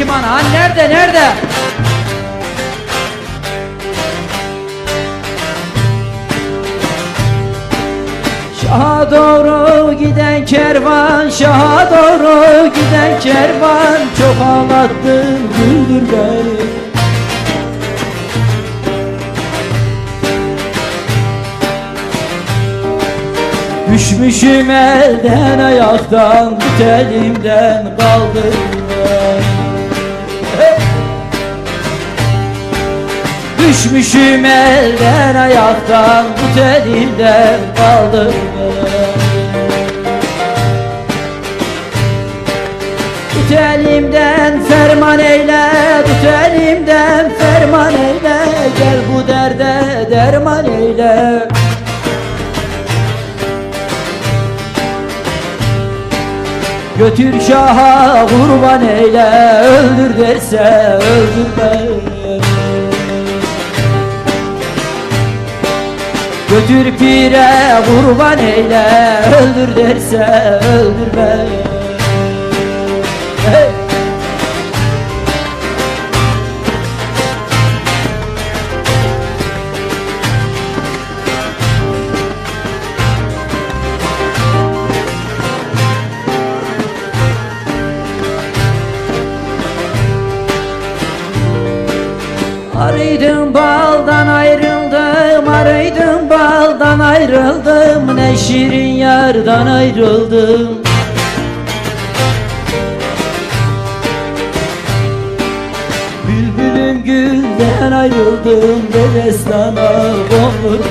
kim ana? Ha, nerede nerede? Şaha doğru giden kervan, şaha doğru giden kervan Çok ağlattın güldür beni Düşmüşüm elden ayaktan Tut elimden kaldır Düşmüşüm elden ayaktan Tut elimden kaldır Tut elimden ferman eyle Tut elimden ferman eyle. Gel bu derde derman eyle Götür şaha kurban eyle Öldür derse öldür beni Götür pire kurban eyle Öldür derse öldür beni Arıydım baldan ayrıldım Arıydım baldan ayrıldım. Ne şirin yardan ayrıldım. Bülbülüm gülden ayrıldım Ve destana konur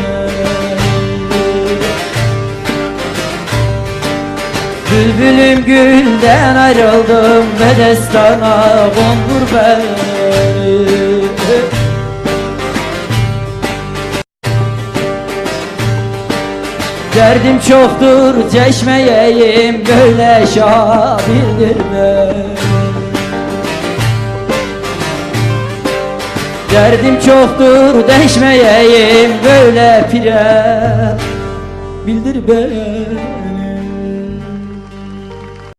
Bülbülüm gülden ayrıldım Ve destana kondur beni Derdim çoktur çeşmeyeyim böyle şah bildirme Derdim çoktur deşmeyeyim böyle pire bildir beni